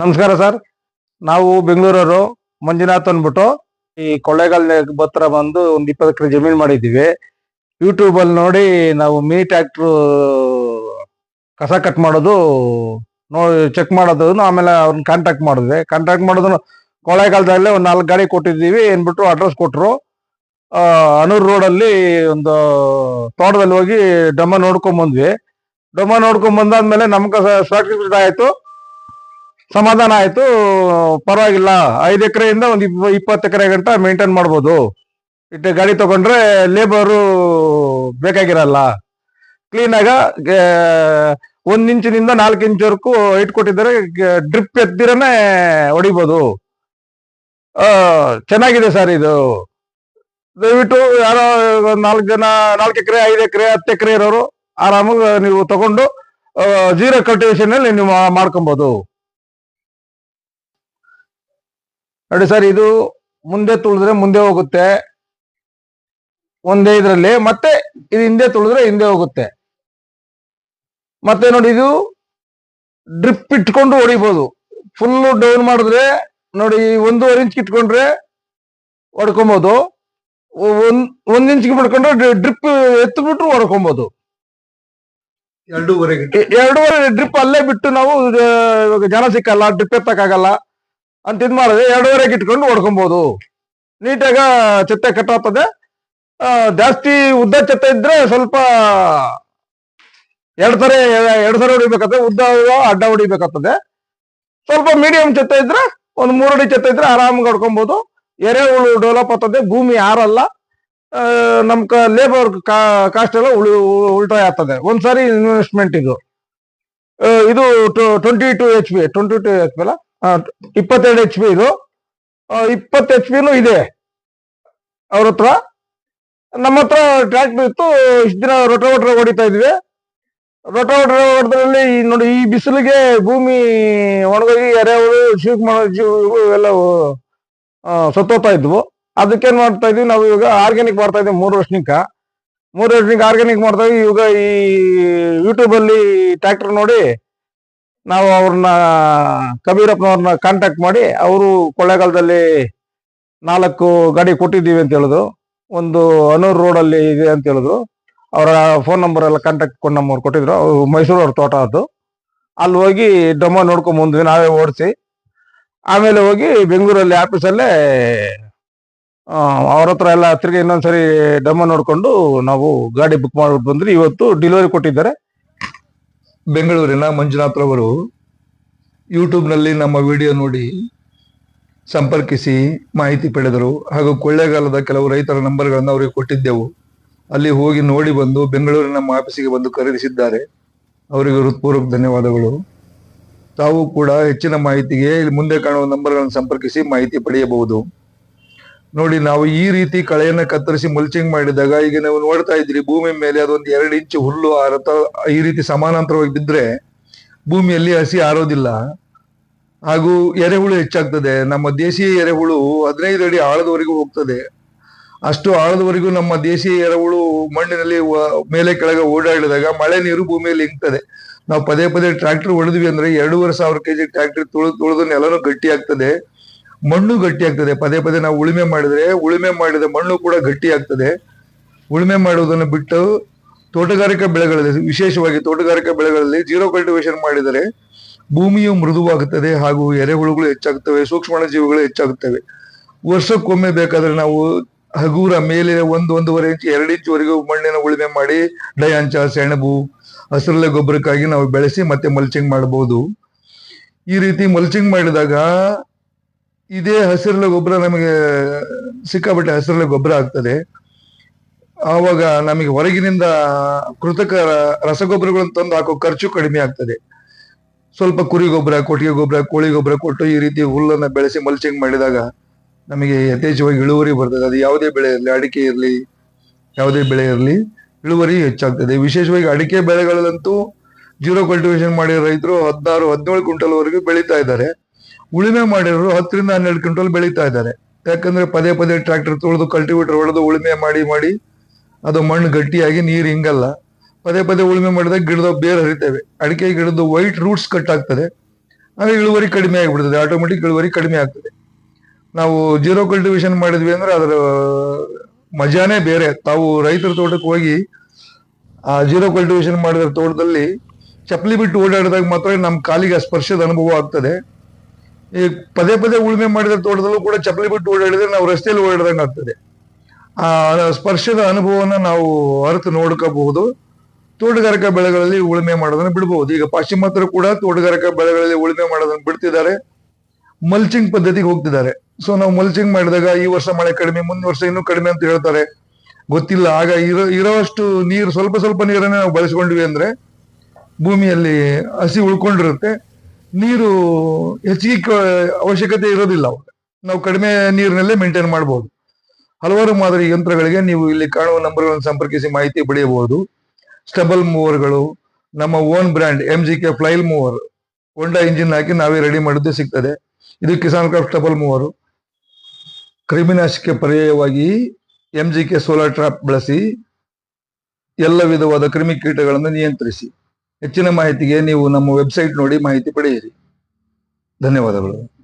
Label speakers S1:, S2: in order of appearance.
S1: ನಮಸ್ಕಾರ ಸರ್. ನಾವು ಬೆಂಗಳೂರವರು ಮಂಜುನಾಥ್ ಅಂದ್ಬಿಟ್ಟು ಈ ಕೊಳ್ಳೇಗಾಲ ಬತ್ರ ಬಂದು ಒಂದ್ ಇಪ್ಪತ್ತು ಎಕರೆ ಜಮೀನು ಮಾಡಿದ್ದೀವಿ. ಯೂಟ್ಯೂಬ್ ಅಲ್ಲಿ ನೋಡಿ ನಾವು ಮಿನಿ ಟ್ಯಾಕ್ಟ್ರು ಕಸ ಕಟ್ ಮಾಡೋದು ನೋಡಿ ಚೆಕ್ ಮಾಡೋದು ಆಮೇಲೆ ಅವ್ರನ್ನ ಕಾಂಟ್ಯಾಕ್ಟ್ ಮಾಡಿದ್ವಿ. ಕಾಂಟ್ಯಾಕ್ಟ್ ಮಾಡೋದು ಕೊಳ್ಳೇಗಾಲದಲ್ಲೇ ಒಂದು ನಾಲ್ಕು ಗಾಡಿ ಕೊಟ್ಟಿದ್ದೀವಿ ಏನ್ಬಿಟ್ಟು ಅಡ್ರೆಸ್ ಕೊಟ್ಟರು ಅನೂರ್ ರೋಡ್ ಅಲ್ಲಿ ಒಂದು ತೋಟದಲ್ಲಿ ಹೋಗಿ ಡಮ್ಮ ನೋಡ್ಕೊಂಡ್ ಬಂದ್ವಿ. ಡಮ್ಮ ನೋಡ್ಕೊಂಡ್ ಬಂದಾದ್ಮೇಲೆ ನಮ್ಗೆ ಸರ್ಟಿಫಿಕೇಟ್ ಆಯ್ತು. ಸಮಾಧಾನ ಆಯ್ತು. ಪರವಾಗಿಲ್ಲ. ಐದು ಎಕರೆಯಿಂದ ಒಂದು ಇಪ್ಪ ಇಪ್ಪತ್ತು ಎಕರೆ ಗಂಟ ಮೇಂಟೈನ್ ಮಾಡ್ಬೋದು. ಇಟ್ಟು ಗಾಡಿ ತಗೊಂಡ್ರೆ ಲೇಬರು ಬೇಕಾಗಿರಲ್ಲ. ಕ್ಲೀನಾಗ ಒಂದ್ ಇಂಚಿನಿಂದ ನಾಲ್ಕು ಇಂಚ್ವರೆಗೂ ಇಟ್ಕೊಟ್ಟಿದ್ದಾರೆ ಡ್ರಿಪ್ ಎತ್ತಿರನೇ ಹೊಡಿಬೋದು. ಚೆನ್ನಾಗಿದೆ ಸರ್ ಇದು. ದಯವಿಟ್ಟು ಯಾರೋ ನಾಲ್ಕು ಜನ, ನಾಲ್ಕು ಎಕರೆ, ಐದು ಎಕರೆ, ಹತ್ತು ಎಕರೆ ಇರೋರು ಆರಾಮಾಗಿ ನೀವು ತಗೊಂಡು ಜೀರೋ ಕಲ್ಟಿವೇಶನ್ ಅಲ್ಲಿ ನೀವು ಮಾ- ನೋಡಿ ಸರ್ ಇದು ಮುಂದೆ ತುಳಿದ್ರೆ ಮುಂದೆ ಹೋಗುತ್ತೆ. ಒಂದೇ ಇದರಲ್ಲಿ ಮತ್ತೆ ಇದು ಹಿಂದೆ ತುಳಿದ್ರೆ ಹಿಂದೆ ಹೋಗುತ್ತೆ. ಮತ್ತೆ ನೋಡಿ ಇದು ಡ್ರಿಪ್ ಇಟ್ಕೊಂಡು ಹೊಡಿಬೋದು. ಫುಲ್ ಡೌನ್ ಮಾಡಿದ್ರೆ ನೋಡಿ ಒಂದೂವರೆ ಇಂಚ್ ಇಟ್ಕೊಂಡ್ರೆ ಹೊಡ್ಕೊಬಹುದು ಒಂದ್ ಒಂದ್ ಇಂಚ್ ಬಿಡ್ಕೊಂಡ್ರೆ ಡ್ರಿಪ್ ಎತ್ಬಿಟ್ರು ಹೊಡ್ಕೊಬೋದು.
S2: ಎರಡೂವರೆಗೆ
S1: ಎ- ಎರಡೂವರೆ ಡ್ರಿಪ್ ಅಲ್ಲೇ ಬಿಟ್ಟು ನಾವು ಜನ ಸಿಕ್ಕಲ್ಲ ಡ್ರಿಪ್ ಎತ್ತಕ್ಕಾಗಲ್ಲ. ಅಂತ ಇದ್ ಮಾಡಿದ್ರೆ ಎರಡೂವರೆಗೆ ಇಟ್ಕೊಂಡು ಹೊಡ್ಕೊಬಹುದು ನೀಟಾಗ ಚೆತ್ತೆ ಕಟ್ಟಾಗ್ತದೆ. ಜಾಸ್ತಿ ಉದ್ದ ಚೆತ್ತೆ ಇದ್ರೆ ಸ್ವಲ್ಪ ಎರಡು ತರ ಎರಡು ಸರಿ ಹೊಡಿಬೇಕಾಗ್ತದೆ. ಉದ್ದ ಅಡ್ಡ ಹೊಡಿಬೇಕಾಗ್ತದೆ. ಸ್ವಲ್ಪ ಮೀಡಿಯಂ ಚೆತ್ತೆ ಇದ್ರೆ, ಒಂದ್ ಮೂರಡಿ ಚೆತ್ತೆ ಇದ್ರೆ ಆರಾಮಾಗಿ ಹೊಡ್ಕೊಬಹುದು ಎರೆಹುಳು ಡೆವಲಪ್ ಆಗ್ತದೆ. ಭೂಮಿ ಯಾರಲ್ಲ ನಮ್ ಲೇಬರ್ ಕಾಸ್ಟ್ ಎಲ್ಲ ಉಳಿ, ಉಲ್ಟಾ ಆಗ್ತದೆ. ಒಂದ್ಸಾರಿ ಇನ್ವೆಸ್ಟ್ಮೆಂಟ್ ಇದು. ಇದು twenty two H P twenty two H P ಅಲ್ಲ? ಇಪ್ಪತ್ತೆರಡು ಎಚ್ ಪಿ ಇದು. ಇಪ್ಪತ್ತು ಎಚ್ ಪಿನೂ ಇದೆ. ಅವ್ರ ಹತ್ರ. ನಮ್ಮ ಹತ್ರ ಟ್ರ್ಯಾಕ್ಟರ್ ಇತ್ತು. ಇಷ್ಟು ದಿನ ರೊಟೋವೇಟರ್ ಹೊಡಿತಾ ಇದ್ವಿ. ರೊಟೋವೇಟರ್ ಹೊಡೆದ್ರಲ್ಲಿ ನೋಡಿ ಈ ಬಿಸಿಲಿಗೆ ಭೂಮಿ ಒಣಗೋಗಿ ಎರೆಹುಳು ಶಿವಕುಮಾರ ಜೀವ ಆ, ಸತ್ತೋಗ್ತಾ ಇದ್ವು. ಅದಕ್ಕೇನ್ ಮಾಡ್ತಾ ಇದ್ವಿ? ನಾವು ಇವಾಗ ಆರ್ಗ್ಯಾನಿಕ್ ಮಾಡ್ತಾ ಇದ್ದೀವಿ ಮೂರು ವರ್ಷನಿಕ ಮೂರು ವರ್ಷನಿಕ ಆರ್ಗ್ಯಾನಿಕ್ ಮಾಡ್ತಾ ಇದೀವಿ. ಇವಾಗ ಈ ಯೂಟ್ಯೂಬ್ ಅಲ್ಲಿ ಟ್ರ್ಯಾಕ್ಟರ್ ನೋಡಿ ನಾವು ಅವ್ರನ್ನ ಕಬೀರಪ್ಪನವ್ರನ್ನ ಕಾಂಟ್ಯಾಕ್ಟ್ ಮಾಡಿ ಅವರು ಕೊಳ್ಳೇಗಾಲದಲ್ಲಿ ನಾಲ್ಕು ಗಾಡಿ ಕೊಟ್ಟಿದ್ದೀವಿ ಅಂತ ಹೇಳಿದ್ರು. ಒಂದು ಅನೂರು ರೋಡ್ ಅಲ್ಲಿ ಇದೆ ಅಂತ ಹೇಳಿದ್ರು. ಅವರ ಫೋನ್ ನಂಬರ್ ಎಲ್ಲ ಕಾಂಟ್ಯಾಕ್ಟ್ ಕೊಂಡು ನಂಬರ್ ಕೊಟ್ಟಿದ್ರು. ಅವರು ಮೈಸೂರು ಅವ್ರ ತೋಟ ಅದು. ಅಲ್ಲಿ ಹೋಗಿ ಡೊಮೋ ನೋಡ್ಕೊಂಡ್ ಬಂದ್ವಿ, ನಾವೇ ಓಡಿಸಿ. ಆಮೇಲೆ ಹೋಗಿ ಬೆಂಗಳೂರಲ್ಲಿ ಆಫೀಸಲ್ಲೇ ಅವ್ರ ಹತ್ರ ಎಲ್ಲ ತಿರ್ಗಿ ಇನ್ನೊಂದ್ಸರಿ ಡೊಮೋ ನೋಡ್ಕೊಂಡು ನಾವು ಗಾಡಿ ಬುಕ್ ಮಾಡ್ಬಿಟ್ಟು ಬಂದ್ರಿ ಇವತ್ತು ಡಿಲಿವರಿ ಕೊಟ್ಟಿದ್ದಾರೆ.
S2: ಬೆಂಗಳೂರಿನ ಮಂಜುನಾಥ್ರವರು ಯೂಟ್ಯೂಬ್ನಲ್ಲಿ ನಮ್ಮ ವಿಡಿಯೋ ನೋಡಿ ಸಂಪರ್ಕಿಸಿ ಮಾಹಿತಿ ಪಡೆದರು. ಹಾಗೂ ಕೊಳ್ಳೇಗಾಲದ ಕೆಲವು ರೈತರ ನಂಬರ್ಗಳನ್ನು ಅವರಿಗೆ ಕೊಟ್ಟಿದ್ದೆವು. ಅಲ್ಲಿ ಹೋಗಿ ನೋಡಿ ಬಂದು ಬೆಂಗಳೂರಿನ ನಮ್ಮ ಆಫೀಸಿಗೆ ಬಂದು ಖರೀದಿಸಿದ್ದಾರೆ. ಅವರಿಗೆ ಹೃತ್ಪೂರ್ವಕ ಧನ್ಯವಾದಗಳು. ತಾವು ಕೂಡ ಹೆಚ್ಚಿನ ಮಾಹಿತಿಗೆ ಮುಂದೆ ಕಾಣುವ ನಂಬರ್ಗಳನ್ನು ಸಂಪರ್ಕಿಸಿ ಮಾಹಿತಿ ಪಡೆಯಬಹುದು. ನೋಡಿ, ನಾವು ಈ ರೀತಿ ಕಳೆಯನ್ನ ಕತ್ತರಿಸಿ ಮಲ್ಚಿಂಗ್ ಮಾಡಿದಾಗ, ಈಗ ನೀವು ನೋಡ್ತಾ ಇದ್ರಿ ಭೂಮಿ ಮೇಲೆ ಅದೊಂದು ಎರಡು ಇಂಚು ಹುಲ್ಲು ಆರತ, ಈ ರೀತಿ ಸಮಾನಾಂತರವಾಗಿ ಬಿದ್ದರೆ ಭೂಮಿಯಲ್ಲಿ ಹಸಿ ಆರೋದಿಲ್ಲ. ಹಾಗೂ ಎರೆಹುಳು ಹೆಚ್ಚಾಗ್ತದೆ. ನಮ್ಮ ದೇಶೀಯ ಎರೆಹುಳು ಹದಿನೈದು ಅಡಿ ಆಳದವರೆಗೂ ಹೋಗ್ತದೆ. ಅಷ್ಟು ಆಳದವರೆಗೂ ನಮ್ಮ ದೇಶೀಯ ಎರೆಹುಳು ಮಣ್ಣಿನಲ್ಲಿ ಮೇಲೆ ಕೆಳಗೆ ಓಡಾಡಿದಾಗ ಮಳೆ ನೀರು ಭೂಮಿಯಲ್ಲಿ ಇಂಗ್ತದೆ ನಾವು ಪದೇ ಪದೇ ಟ್ರ್ಯಾಕ್ಟರ್ ಹೊಡೆದ್ವಿ ಅಂದ್ರೆ ಎರಡೂವರೆ ಸಾವಿರ ಕೆಜಿ ಟ್ರ್ಯಾಕ್ಟರ್ ತುಳಿದು ತುಳಿದು ನೆಲನೂ ಗಟ್ಟಿ ಆಗ್ತದೆ ಮಣ್ಣು ಗಟ್ಟಿ ಆಗ್ತದೆ. ಪದೇ ಪದೇ ನಾವು ಉಳುಮೆ ಮಾಡಿದ್ರೆ ಉಳುಮೆ ಮಾಡಿದ ಮಣ್ಣು ಕೂಡ ಗಟ್ಟಿ ಆಗ್ತದೆ. ಉಳುಮೆ ಮಾಡುವುದನ್ನು ಬಿಟ್ಟು ತೋಟಗಾರಿಕಾ ಬೆಳೆಗಳಲ್ಲಿ, ವಿಶೇಷವಾಗಿ ತೋಟಗಾರಿಕಾ ಬೆಳೆಗಳಲ್ಲಿ ಜೀರೋ ಕಲ್ಟಿವೇಶನ್ ಮಾಡಿದರೆ ಭೂಮಿಯು ಮೃದುವಾಗುತ್ತದೆ ಹಾಗೂ ಎರೆಹುಳುಗಳು ಹೆಚ್ಚಾಗುತ್ತವೆ, ಸೂಕ್ಷ್ಮ ಜೀವಿಗಳು ಹೆಚ್ಚಾಗುತ್ತವೆ. ವರ್ಷಕ್ಕೊಮ್ಮೆ ಬೇಕಾದ್ರೆ ನಾವು ಹಗುರ ಮೇಲೆ ಒಂದು, ಒಂದೂವರೆ ಇಂಚು, ಎರಡು ಇಂಚುವರೆಗೂ ಮಣ್ಣಿನ ಉಳುಮೆ ಮಾಡಿ ಡಯಾಂಚ, ಸೆಣಬು, ಹಸಿರಲೆ ಗೊಬ್ಬರಕ್ಕಾಗಿ ನಾವು ಬೆಳೆಸಿ ಮತ್ತೆ ಮಲ್ಚಿಂಗ್ ಮಾಡಬಹುದು. ಈ ರೀತಿ ಮಲ್ಚಿಂಗ್ ಮಾಡಿದಾಗ ಇದೇ ಹಸಿರಲೆ ಗೊಬ್ಬರ ನಮಗೆ ಸಿಕ್ಕಾಪಟ್ಟೆ ಹಸಿರಲೆ ಗೊಬ್ಬರ ಆಗ್ತದೆ. ಆವಾಗ ನಮಗೆ ಹೊರಗಿನಿಂದ ಕೃತಕ ರಸಗೊಬ್ಬರಗಳನ್ನು ತಂದು ಹಾಕೋ ಖರ್ಚು ಕಡಿಮೆ ಆಗ್ತದೆ. ಸ್ವಲ್ಪ ಕುರಿ ಗೊಬ್ಬರ, ಕೊಟ್ಟಿಗೆ ಗೊಬ್ಬರ, ಕೋಳಿ ಗೊಬ್ಬರ ಕೊಟ್ಟು ಈ ರೀತಿ ಹುಲ್ಲನ್ನು ಬೆಳೆಸಿ ಮಲ್ಚಿಂಗ್ ಮಾಡಿದಾಗ ನಮಗೆ ಯಥೇಚ್ಛವಾಗಿ ಇಳುವರಿ ಬರ್ತದೆ. ಅದು ಯಾವುದೇ ಬೆಳೆ ಇರಲಿ ಅಡಿಕೆ ಇರಲಿ, ಯಾವುದೇ ಬೆಳೆ ಇರಲಿ ಇಳುವರಿ ಹೆಚ್ಚಾಗ್ತದೆ. ವಿಶೇಷವಾಗಿ ಅಡಿಕೆ ಬೆಳೆಗಳಲ್ಲಂತೂ ಜೀರೋ ಕಲ್ಟಿವೇಶನ್ ಮಾಡಿರೋ ರೈತರು ಹದಿನಾರು, ಹದಿನೇಳು ಕ್ವಿಂಟಲ್ವರೆಗೂ ಬೆಳೀತಾ ಇದ್ದಾರೆ. ಉಳುಮೆ ಮಾಡಿರೋರು ಹತ್ತರಿಂದ ಹನ್ನೆರಡು ಕ್ವಿಂಟಲ್ ಬೆಳೀತಾ ಇದ್ದಾರೆ. ಯಾಕಂದ್ರೆ ಪದೇ ಪದೇ ಟ್ರಾಕ್ಟರ್ ತೊಳೆದು ಕಲ್ಟಿವೇಟರ್ ಹೊಡೆದು ಉಳುಮೆ ಮಾಡಿ ಮಾಡಿ ಅದು ಮಣ್ಣು ಗಟ್ಟಿಯಾಗಿ ನೀರು ಹಿಂಗಲ್ಲ. ಪದೇ ಪದೇ ಉಳುಮೆ ಮಾಡಿದಾಗ ಗಿಡದ ಬೇರು ಹರಿತೇವೆ. ಅಡಿಕೆ ಗಿಡದ ವೈಟ್ ರೂಟ್ಸ್ ಕಟ್ ಆಗ್ತದೆ. ಅಂದ್ರೆ ಇಳುವರಿ ಕಡಿಮೆ ಆಗಿಬಿಡ್ತದೆ. ಆಟೋಮೆಟಿಕ್ ಇಳುವರಿ ಕಡಿಮೆ ಆಗ್ತದೆ. ನಾವು ಜೀರೋ ಕಲ್ಟಿವೇಶನ್ ಮಾಡಿದ್ವಿ ಅಂದ್ರೆ ಅದರ ಮಜಾನೇ ಬೇರೆ. ತಾವು ರೈತರ ತೋಟಕ್ಕೆ ಹೋಗಿ ಆ ಜೀರೋ ಕಲ್ಟಿವೇಶನ್ ಮಾಡಿದ ತೋಟದಲ್ಲಿ ಚಪ್ಪಲಿ ಬಿಟ್ಟು ಓಡಾಡಿದಾಗ ಮಾತ್ರ ನಮ್ಮ ಕಾಲಿಗೆ ಸ್ಪರ್ಶದ ಅನುಭವ ಆಗ್ತದೆ. ಈ ಪದೇ ಪದೇ ಉಳುಮೆ ಮಾಡಿದ ತೋಟದಲ್ಲೂ ಕೂಡ ಚಪ್ಪಲಿ ಬಿಟ್ಟು ಓಡಾಡಿದ್ರೆ ನಾವು ರಸ್ತೆಯಲ್ಲಿ ಓಡಾಡ್ದಂಗೆ ಆಗ್ತದೆ. ಆ ಸ್ಪರ್ಶದ ಅನುಭವವನ್ನು ನಾವು ಅರ್ಥ ನೋಡ್ಕೋಬಹುದು. ತೋಟಗಾರಿಕಾ ಬೆಳೆಗಳಲ್ಲಿ ಉಳುಮೆ ಮಾಡೋದನ್ನ ಬಿಡಬಹುದು. ಈಗ ಪಾಶ್ಚಿಮಾತ್ಯ ಕೂಡ ತೋಟಗಾರಿಕಾ ಬೆಳೆಗಳಲ್ಲಿ ಉಳುಮೆ ಮಾಡೋದನ್ನ ಬಿಡ್ತಿದ್ದಾರೆ. ಮಲ್ಚಿಂಗ್ ಪದ್ಧತಿಗೆ ಹೋಗ್ತಿದ್ದಾರೆ. ಸೊ ನಾವು ಮಲ್ಚಿಂಗ್ ಮಾಡಿದಾಗ ಈ ವರ್ಷ ಮಳೆ ಕಡಿಮೆ ಮುಂದಿನ ವರ್ಷ ಇನ್ನೂ ಕಡಿಮೆ ಅಂತ ಹೇಳ್ತಾರೆ. ಗೊತ್ತಿಲ್ಲ. ಆಗ ಇರೋ ಇರೋಷ್ಟು ನೀರು ಸ್ವಲ್ಪ ಸ್ವಲ್ಪ ನೀರನ್ನೇ ನಾವು ಬಳಸ್ಕೊಂಡ್ವಿ ಅಂದ್ರೆ ಭೂಮಿಯಲ್ಲಿ ಹಸಿ ಉಳ್ಕೊಂಡಿರುತ್ತೆ. ನೀರು ಹೆಚ್ಚಿಗೆ ಅವಶ್ಯಕತೆ ಇರೋದಿಲ್ಲ ನಾವು ಕಡಿಮೆ ನೀರಿನಲ್ಲೇ ಮೇಂಟೈನ್ ಮಾಡಬಹುದು ಹಲವಾರು ಮಾದರಿ ಯಂತ್ರಗಳಿಗೆ ನೀವು ಇಲ್ಲಿ ಕಾಣುವ ನಂಬರ್ಗಳನ್ನು ಸಂಪರ್ಕಿಸಿ ಮಾಹಿತಿ ಪಡೆಯಬಹುದು. ಸ್ಟಬಲ್ ಮೂವರ್ಗಳು ನಮ್ಮ own brand M G K flail mower Honda engine ಹಾಕಿ ನಾವೇ ರೆಡಿ ಮಾಡಿದ್ದು ಸಿಗ್ತದೆ. ಇದು ಕಿಸಾನ್ ಕ್ರಾಫ್ಟ್ ಸ್ಟಬಲ್ ಮೂವರ್ ಕ್ರಿಮಿನಾಶಕ್ಕೆ ಪರ್ಯಾಯವಾಗಿ M G K solar trap ಬಳಸಿ ಎಲ್ಲ ವಿಧವಾದ ಕ್ರಿಮಿಕೀಟಗಳನ್ನು ನಿಯಂತ್ರಿಸಿ. ಹೆಚ್ಚಿನ ಮಾಹಿತಿಗೆ ನೀವು ನಮ್ಮ ವೆಬ್ಸೈಟ್ ನೋಡಿ ಮಾಹಿತಿ ಪಡೆಯಿರಿ. ಧನ್ಯವಾದಗಳು.